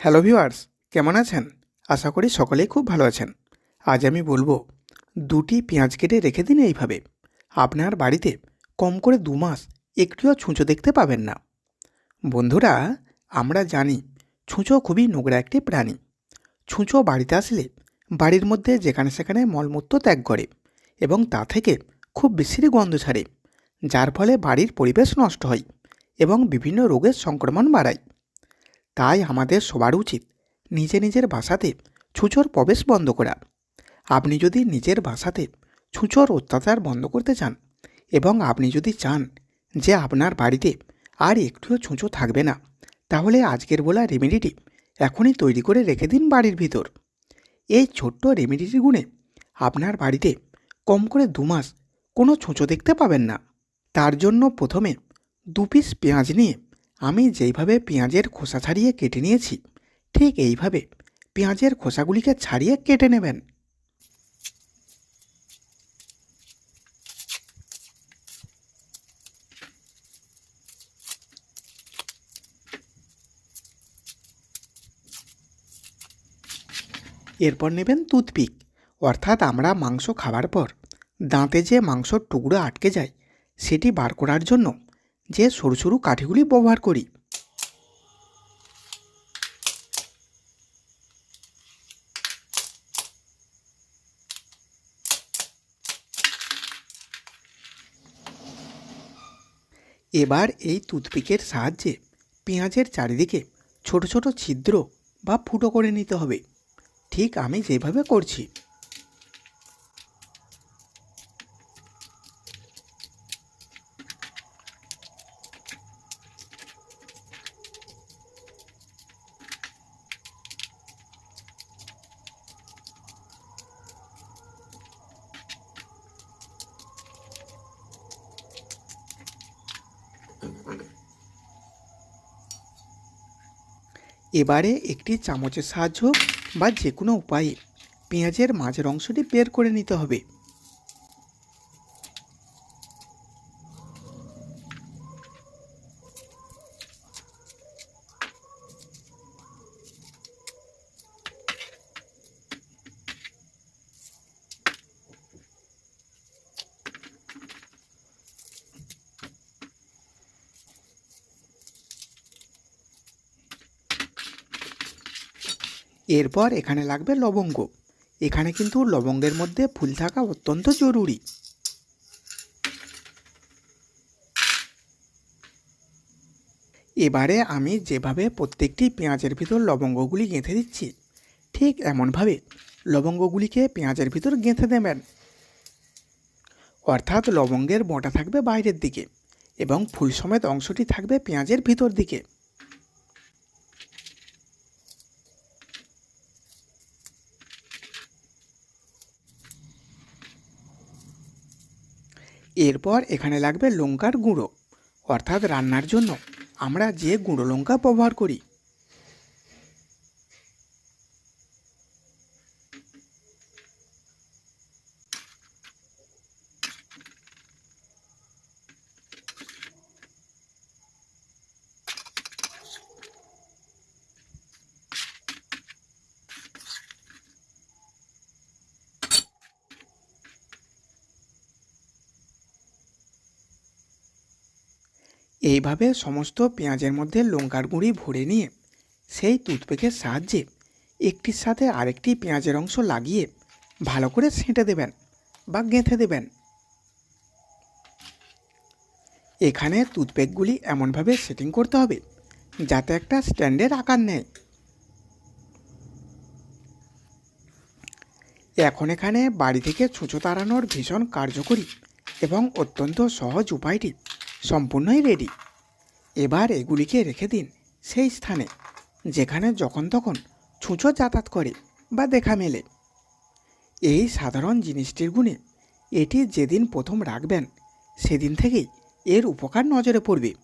Hello viewers, কেমন আছেন? আশা করি সকলেই খুব ভালো আছেন। আজ আমি বলব, দুটি পেঁয়াজ কেটে রেখে দিন এইভাবে। আপনার বাড়িতে কম করে দু মাস একটুও ছুঁচো দেখতে পাবেন না। বন্ধুরা, আমরা জানি ছুঁচো খুবই নোংরা একটি প্রাণী। ছুঁচো বাড়িতে আসলে বাড়ির মধ্যে যেখানে সেখানে মলমূত্র ত্যাগ করে এবং তা থেকে খুব বিশ্রী গন্ধ ছাড়ে, যার ফলে বাড়ির পরিবেশ নষ্ট হয় এবং বিভিন্ন রোগের সংক্রমণ বাড়ায়। তাই আমাদের সবার উচিত নিজে নিজের বাসাতে ছুঁচোর প্রবেশ বন্ধ করা। আপনি যদি নিজের বাসাতে ছুঁচোর অত্যাচার বন্ধ করতে চান এবং আপনি যদি চান যে আপনার বাড়িতে আর একটুও ছুঁচো থাকবে না, তাহলে আজকের বলা রেমেডিটি এখনই তৈরি করে রেখে দিন বাড়ির ভিতর। এই ছোট্ট রেমেডিটির গুণে আপনার বাড়িতে কম করে দু মাস কোনো ছুঁচো দেখতে পাবেন না। তার জন্য প্রথমে দু পিস পেঁয়াজ নিয়ে আমি যেইভাবে পেঁয়াজের খোসা ছাড়িয়ে কেটে নিয়েছি, ঠিক এইভাবে পেঁয়াজের খোসাগুলিকে ছাড়িয়ে কেটে নেবেন। এরপর নেবেন টুথপিক, অর্থাৎ আমরা মাংস খাবার পর দাঁতে যে মাংসর টুকরো আটকে যায়, সেটি বার করার জন্য যে সরু সরু কাঠিগুলি ব্যবহার করি। এবার এই টুথপিকের সাহায্যে পেঁয়াজের চারিদিকে ছোট ছোট ছিদ্র বা ফুটো করে নিতে হবে। ঠিক আমি যেভাবে করছি। এবারে একটি চামচের সাহায্য বা যে কোনো উপায়ে পেঁয়াজের মাঝের অংশটি বের করে নিতে হবে। এরপর এখানে লাগবে লবঙ্গ। এখানে কিন্তু লবঙ্গের মধ্যে ফুল থাকা অত্যন্ত জরুরি। এবারে আমি যেভাবে প্রত্যেকটি পেঁয়াজের ভিতর লবঙ্গগুলি গেঁথে দিচ্ছি, ঠিক এমনভাবে লবঙ্গগুলিকে পেঁয়াজের ভিতর গেঁথে দেবেন। অর্থাৎ লবঙ্গের মোটা থাকবে বাইরের দিকে এবং ফুল সমেত অংশটি থাকবে পেঁয়াজের ভিতর দিকে। এরপর এখানে লাগবে লঙ্কার গুঁড়ো অর্থাৎ রান্নার জন্য। আমরা যে গুঁড়ো লঙ্কা ব্যবহার করি এইভাবে সমস্ত পেঁয়াজের মধ্যে লঙ্কার গুঁড়ি ভরে নিয়ে সেই টুথপেকের সাহায্যে একটির সাথে আরেকটি পেঁয়াজের অংশ লাগিয়ে ভালো করে সেঁটে দেবেন বা গেঁথে দেবেন। এখানে টুথপেকগুলি এমনভাবে সেটিং করতে হবে যাতে একটা স্ট্যান্ডের আকার নেয়। এখন এখানে বাড়ি থেকে ছুঁচো তাড়ানোর ভীষণ কার্যকরী এবং অত্যন্ত সহজ উপায়টি সম্পূর্ণই রেডি এবার এগুলিকে রেখে দিন সেই স্থানে, যেখানে যখন তখন ছুঁচো যাতায়াত করে বা দেখা মেলে। এই সাধারণ জিনিসটির গুণে এটি যেদিন প্রথম রাখবেন, সেদিন থেকেই এর উপকার নজরে পড়বে।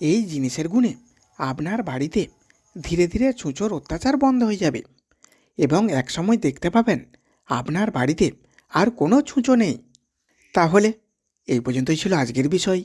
এই জিনিসের গুণে আপনার বাড়িতে ধীরে ধীরে ছুঁচোর অত্যাচার বন্ধ হয়ে যাবে এবং একসময় দেখতে পাবেন আপনার বাড়িতে আর কোনো ছুঁচো নেই। তাহলে এই পর্যন্তই ছিল আজকের বিষয়।